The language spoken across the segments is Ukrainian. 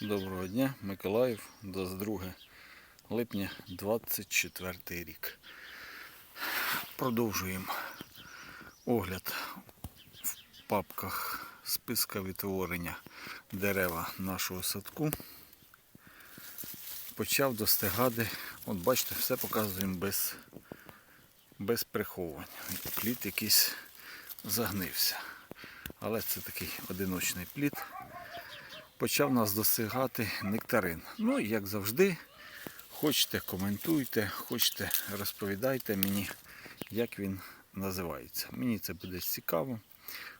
Доброго дня, Миколаїв, 22 липня 24 рік. Продовжуємо огляд в папках списка відтворення дерева нашого садку. Почав достигати, от бачите, все показуємо без, без приховування. Плід якийсь загнився. Але це такий одиночний плід почав нас досягати нектарин. Ну, і як завжди, хочете коментуйте, хочете розповідайте мені, як він називається. Мені це буде цікаво.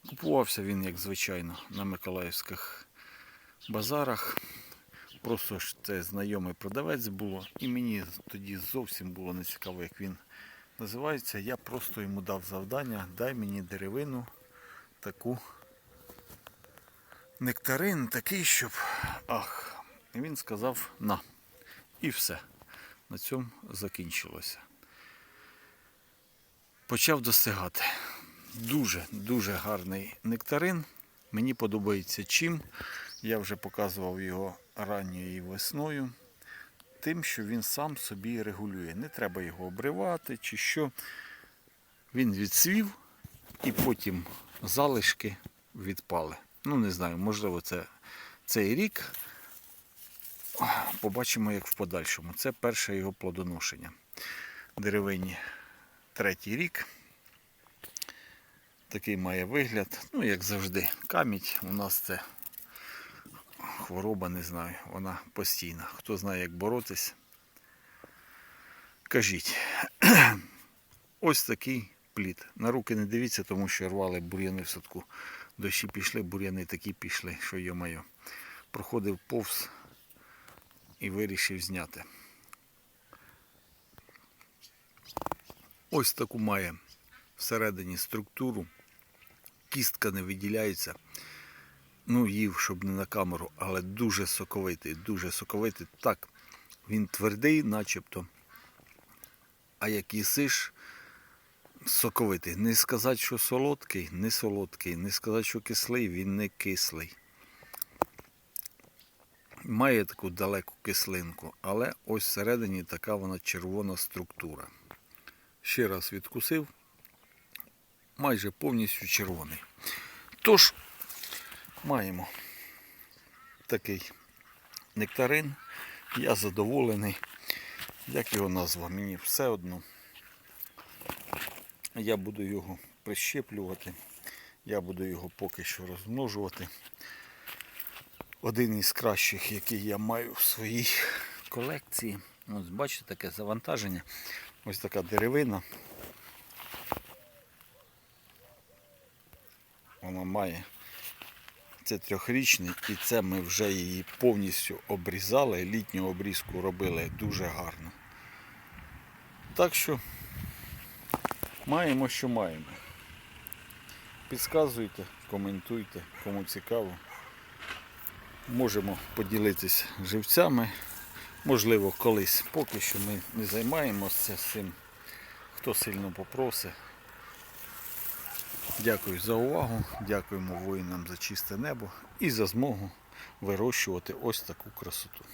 Купувався він, як звичайно, на Миколаївських базарах. Просто ж це знайомий продавець було, і мені тоді зовсім було не цікаво, як він називається. Я просто йому дав завдання, дай мені деревину таку нектарин такий, щоб. Ах, і він сказав на. І все. На цьому закінчилося. Почав достигати. Дуже, дуже гарний нектарин. Мені подобається чим. Я вже показував його ранньою весною. Тим, що він сам собі регулює. Не треба його обривати чи що. Він відсвів і потім залишки відпали. Ну, не знаю, можливо, це цей рік. Побачимо, як в подальшому. Це перше його плодоношення. Деревині третій рік. Такий має вигляд. Ну, як завжди, камідь у нас це хвороба, не знаю, вона постійна. Хто знає, як боротись, кажіть. Ось такий плід. На руки не дивіться, тому що рвали бур'яни в садку. Дощі пішли, бур'яни такі пішли, що йо-моє. Проходив повз і вирішив зняти. Ось таку має всередині структуру. Кістка не виділяється. Ну, їв, щоб не на камеру, але дуже соковитий, дуже соковитий. Так, він твердий, начебто. А як їсиш, соковитий. Не сказати, що солодкий, не солодкий. Не сказати, що кислий, він не кислий. Має таку далеку кислинку, але ось всередині така вона червона структура. Ще раз відкусив, майже повністю червоний. Тож, маємо такий нектарин. Я задоволений. Як його назва? Мені все одно. Я буду його прищеплювати. Я буду його поки що розмножувати. Один із кращих, який я маю в своїй колекції. Ось бачите таке завантаження. Ось така деревина. Вона має. Це трьохрічний і це ми вже її повністю обрізали. Літню обрізку робили дуже гарно. Так що маємо, що маємо. Підказуйте, коментуйте, кому цікаво. Можемо поділитися живцями. Можливо, колись. Поки що ми не займаємося цим. Хто сильно попросить. Дякую за увагу, дякуємо воїнам за чисте небо і за змогу вирощувати ось таку красоту.